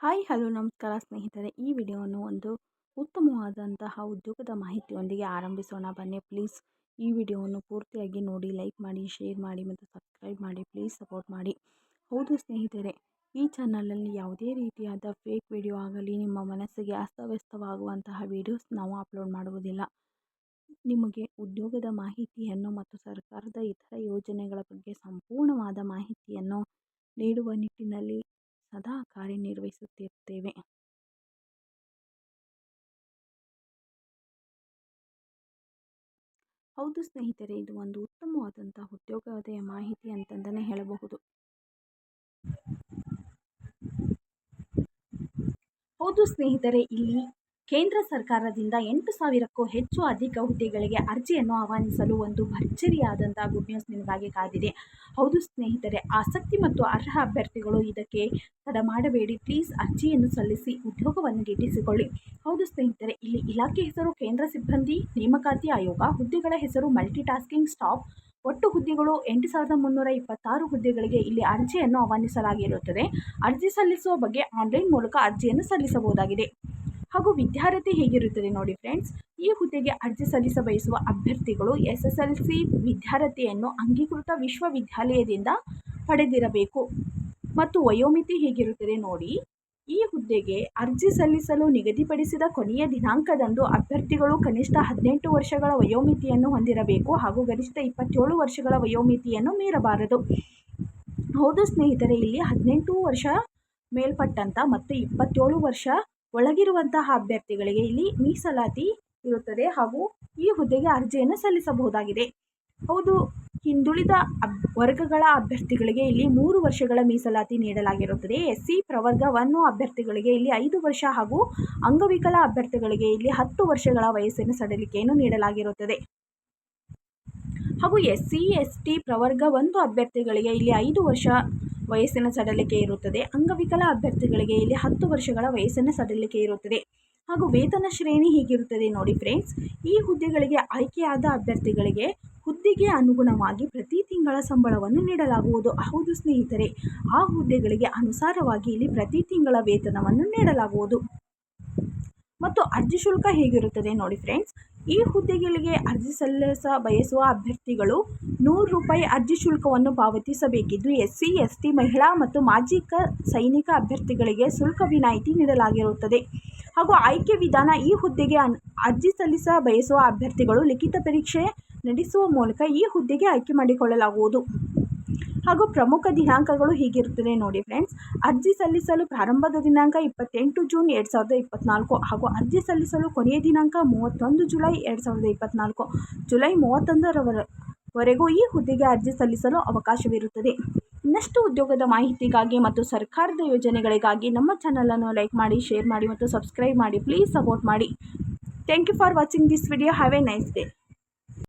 Hi, hello, ನಮಸ್ಕಾರ ಸ್ನೇಹಿತರೆ. ಈ ವಿಡಿಯೋವನ್ನು ಒಂದು ಉತ್ತಮವಾದಂತಹ ಉದ್ಯೋಗದ ಮಾಹಿತಿಯೊಂದಿಗೆ ಆರಂಭಿಸೋಣ. ಬನ್ನಿ ಪ್ಲೀಸ್ ಈ ವಿಡಿಯೋವನ್ನು ಪೂರ್ತಿಯಾಗಿ ನೋಡಿ ಲೈಕ್ ಮಾಡಿ ಶೇರ್ ಮಾಡಿ ಮತ್ತು ಸಬ್ಸ್ಕ್ರೈಬ್ ಮಾಡಿ ಪ್ಲೀಸ್ ಸಪೋರ್ಟ್ ಮಾಡಿ. ಹೌದು ಸ್ನೇಹಿತರೆ, ಈ ಚಾನಲಲ್ಲಿ ಯಾವುದೇ ರೀತಿಯಾದ ಫೇಕ್ ವಿಡಿಯೋ ಆಗಲಿ, ನಿಮ್ಮ ಮನಸ್ಸಿಗೆ ಅಸ್ತವ್ಯಸ್ತವಾಗುವಂತಹ ವಿಡಿಯೋಸ್ ನಾವು ಅಪ್ಲೋಡ್ ಮಾಡುವುದಿಲ್ಲ. ನಿಮಗೆ ಉದ್ಯೋಗದ ಮಾಹಿತಿಯನ್ನು ಮತ್ತು ಸರ್ಕಾರದ ಇತರ ಯೋಜನೆಗಳ ಬಗ್ಗೆ ಸಂಪೂರ್ಣವಾದ ಮಾಹಿತಿಯನ್ನು ನೀಡುವ ನಿಟ್ಟಿನಲ್ಲಿ ಸದಾ ಕಾರ್ಯನಿರ್ವಹಿಸುತ್ತಿರುತ್ತೇವೆ ಹೌದು ಸ್ನೇಹಿತರೆ ಇದು ಒಂದು ಉತ್ತಮವಾದಂತಹ ಉದ್ಯೋಗದ ಮಾಹಿತಿ ಅಂತಂದನೇ ಹೇಳಬಹುದು. ಹೌದು ಸ್ನೇಹಿತರೆ ಇಲ್ಲಿ ಕೇಂದ್ರ ಸರ್ಕಾರದಿಂದ ಎಂಟು ಸಾವಿರಕ್ಕೂ ಹೆಚ್ಚು ಅಧಿಕ ಹುದ್ದೆಗಳಿಗೆ ಅರ್ಜಿಯನ್ನು ಆಹ್ವಾನಿಸಲು ಒಂದು ಭರ್ಜರಿಯಾದಂಥ ಗುಡ್ ನ್ಯೂಸ್ ನಿಮಗಾಗಿ ಕಾದಿದೆ. ಹೌದು ಸ್ನೇಹಿತರೆ, ಆಸಕ್ತಿ ಮತ್ತು ಅರ್ಹ ಅಭ್ಯರ್ಥಿಗಳು ಇದಕ್ಕೆ ತಡ ಮಾಡಬೇಡಿ. ಪ್ಲೀಸ್ ಅರ್ಜಿಯನ್ನು ಸಲ್ಲಿಸಿ ಉದ್ಯೋಗವನ್ನು ಗಿಟ್ಟಿಸಿಕೊಳ್ಳಿ. ಹೌದು ಸ್ನೇಹಿತರೆ, ಇಲ್ಲಿ ಇಲಾಖೆ ಹೆಸರು, ಕೇಂದ್ರ ಸಿಬ್ಬಂದಿ, ನೇಮಕಾತಿ ಆಯೋಗ, ಹುದ್ದೆಗಳ ಹೆಸರು ಮಲ್ಟಿ ಟಾಸ್ಕಿಂಗ್ ಸ್ಟಾಫ್ ಒಟ್ಟು ಹುದ್ದೆಗಳು ಎಂಟು ಸಾವಿರದ ಮುನ್ನೂರ ಇಪ್ಪತ್ತಾರು ಹುದ್ದೆಗಳಿಗೆ ಇಲ್ಲಿ ಅರ್ಜಿಯನ್ನು ಆಹ್ವಾನಿಸಲಾಗಿರುತ್ತದೆ. ಅರ್ಜಿ ಸಲ್ಲಿಸುವ ಬಗ್ಗೆ ಆನ್ಲೈನ್ ಮೂಲಕ ಅರ್ಜಿಯನ್ನು ಸಲ್ಲಿಸಬಹುದಾಗಿದೆ. ಹಾಗೂ ವಿದ್ಯಾರ್ಥಿ ಹೇಗಿರುತ್ತದೆ ನೋಡಿ ಫ್ರೆಂಡ್ಸ್ ಈ ಹುದ್ದೆಗೆ ಅರ್ಜಿ ಸಲ್ಲಿಸ ಬಯಸುವ ಅಭ್ಯರ್ಥಿಗಳು ಎಸ್ ಎಸ್ ಎಲ್ ಸಿ ವಿದ್ಯಾರ್ಥಿಯನ್ನು ಅಂಗೀಕೃತ ವಿಶ್ವವಿದ್ಯಾಲಯದಿಂದ ಪಡೆದಿರಬೇಕು. ಮತ್ತು ವಯೋಮಿತಿ ಹೇಗಿರುತ್ತದೆ ನೋಡಿ? ಈ ಹುದ್ದೆಗೆ ಅರ್ಜಿ ಸಲ್ಲಿಸಲು ನಿಗದಿಪಡಿಸಿದ ಕೊನೆಯ ದಿನಾಂಕದಂದು ಅಭ್ಯರ್ಥಿಗಳು ಕನಿಷ್ಠ ಹದಿನೆಂಟು ವರ್ಷಗಳ ವಯೋಮಿತಿಯನ್ನು ಹೊಂದಿರಬೇಕು ಹಾಗೂ ಗರಿಷ್ಠ ಇಪ್ಪತ್ತೇಳು ವರ್ಷಗಳ ವಯೋಮಿತಿಯನ್ನು ಮೀರಬಾರದು. ಹೌದು ಸ್ನೇಹಿತರೆ, ಇಲ್ಲಿ ಹದಿನೆಂಟು ವರ್ಷ ಮೇಲ್ಪಟ್ಟಂಥ ಮತ್ತು ಇಪ್ಪತ್ತೇಳು ವರ್ಷ ಒಳಗಿರುವಂತಹ ಅಭ್ಯರ್ಥಿಗಳಿಗೆ ಇಲ್ಲಿ ಮೀಸಲಾತಿ ಇರುತ್ತದೆ ಹಾಗೂ ಈ ಹುದ್ದೆಗೆ ಅರ್ಜಿಯನ್ನು ಸಲ್ಲಿಸಬಹುದಾಗಿದೆ. ಹೌದು, ಹಿಂದುಳಿದ ಅಬ್, ವರ್ಗಗಳ ಅಭ್ಯರ್ಥಿಗಳಿಗೆ ಇಲ್ಲಿ ಮೂರು ವರ್ಷಗಳ ಮೀಸಲಾತಿ ನೀಡಲಾಗಿರುತ್ತದೆ. ಎಸ್ ಸಿ ಪ್ರವರ್ಗ ಒನ್ ಅಭ್ಯರ್ಥಿಗಳಿಗೆ ಇಲ್ಲಿ ಐದು ವರ್ಷ ಹಾಗೂ ಅಂಗವಿಕಲ ಅಭ್ಯರ್ಥಿಗಳಿಗೆ ಇಲ್ಲಿ ಹತ್ತು ವರ್ಷಗಳ ವಯಸ್ಸಿನ ಸಡಿಲಿಕೆಯನ್ನು ನೀಡಲಾಗಿರುತ್ತದೆ. ಹಾಗೂ ಎಸ್ ಸಿ ಎಸ್ ಟಿ ಪ್ರವರ್ಗ ಒಂದು ಅಭ್ಯರ್ಥಿಗಳಿಗೆ ಇಲ್ಲಿ ಐದು ವರ್ಷ ವಯಸ್ಸಿನ ಸಡಲಿಕೆ ಇರುತ್ತದೆ. ಅಂಗವಿಕಲ ಅಭ್ಯರ್ಥಿಗಳಿಗೆ ಇಲ್ಲಿ ಹತ್ತು ವರ್ಷಗಳ ವಯಸ್ಸಿನ ಸಡಲಿಕೆ ಇರುತ್ತದೆ. ಹಾಗೂ ವೇತನ ಶ್ರೇಣಿ ಹೀಗಿರುತ್ತದೆ ನೋಡಿ ಫ್ರೆಂಡ್ಸ್ ಈ ಹುದ್ದೆಗಳಿಗೆ ಆಯ್ಕೆಯಾದ ಅಭ್ಯರ್ಥಿಗಳಿಗೆ ಹುದ್ದೆಗೆ ಅನುಗುಣವಾಗಿ ಪ್ರತಿ ತಿಂಗಳ ಸಂಬಳವನ್ನು ನೀಡಲಾಗುವುದು. ಹೌದು ಸ್ನೇಹಿತರೆ, ಆ ಹುದ್ದೆಗಳಿಗೆ ಅನುಸಾರವಾಗಿ ಇಲ್ಲಿ ಪ್ರತಿ ತಿಂಗಳ ವೇತನವನ್ನು ನೀಡಲಾಗುವುದು. ಮತ್ತು ಅರ್ಜಿ ಶುಲ್ಕ ಹೇಗಿರುತ್ತದೆ ನೋಡಿ ಫ್ರೆಂಡ್ಸ್ ಈ ಹುದ್ದೆಗಳಿಗೆ ಅರ್ಜಿ ಸಲ್ಲಿಸ ಬಯಸುವ ಅಭ್ಯರ್ಥಿಗಳು ನೂರು ರೂಪಾಯಿ ಅರ್ಜಿ ಶುಲ್ಕವನ್ನು ಪಾವತಿಸಬೇಕಿದ್ದು ಎಸ್ ಸಿ ಎಸ್ ಟಿ ಮಹಿಳಾ ಮತ್ತು ಮಾಜಿ ಸೈನಿಕ ಅಭ್ಯರ್ಥಿಗಳಿಗೆ ಶುಲ್ಕ ವಿನಾಯಿತಿ ನೀಡಲಾಗಿರುತ್ತದೆ. ಹಾಗೂ ಆಯ್ಕೆ ವಿಧಾನ ಈ ಹುದ್ದೆಗೆ ಅರ್ಜಿ ಸಲ್ಲಿಸ ಬಯಸುವ ಅಭ್ಯರ್ಥಿಗಳು ಲಿಖಿತ ಪರೀಕ್ಷೆ ನಡೆಸುವ ಮೂಲಕ ಈ ಹುದ್ದೆಗೆ ಆಯ್ಕೆ ಮಾಡಿಕೊಳ್ಳಲಾಗುವುದು. ಹಾಗೂ ಪ್ರಮುಖ ದಿನಾಂಕಗಳು ಹೀಗಿರುತ್ತದೆ ನೋಡಿ ಫ್ರೆಂಡ್ಸ್ ಅರ್ಜಿ ಸಲ್ಲಿಸಲು ಪ್ರಾರಂಭದ ದಿನಾಂಕ ಇಪ್ಪತ್ತೆಂಟು ಜೂನ್ ಎರಡು ಸಾವಿರದ ಇಪ್ಪತ್ತ್ನಾಲ್ಕು ಹಾಗೂ ಅರ್ಜಿ ಸಲ್ಲಿಸಲು ಕೊನೆಯ ದಿನಾಂಕ ಮೂವತ್ತೊಂದು ಜುಲೈ ಎರಡು ಸಾವಿರದ ಇಪ್ಪತ್ನಾಲ್ಕು. ಜುಲೈ ಮೂವತ್ತೊಂದರವರೆವರೆಗೂ ಈ ಹುದ್ದೆಗೆ ಅರ್ಜಿ ಸಲ್ಲಿಸಲು ಅವಕಾಶವಿರುತ್ತದೆ. ಇನ್ನಷ್ಟು ಉದ್ಯೋಗದ ಮಾಹಿತಿಗಾಗಿ ಮತ್ತು ಸರ್ಕಾರದ ಯೋಜನೆಗಳಿಗಾಗಿ ನಮ್ಮ ಚಾನಲನ್ನು ಲೈಕ್ ಮಾಡಿ ಶೇರ್ ಮಾಡಿ ಮತ್ತು ಸಬ್ಸ್ಕ್ರೈಬ್ ಮಾಡಿ. ಪ್ಲೀಸ್ ಸಪೋರ್ಟ್ ಮಾಡಿ. Thank you for watching this video have a nice day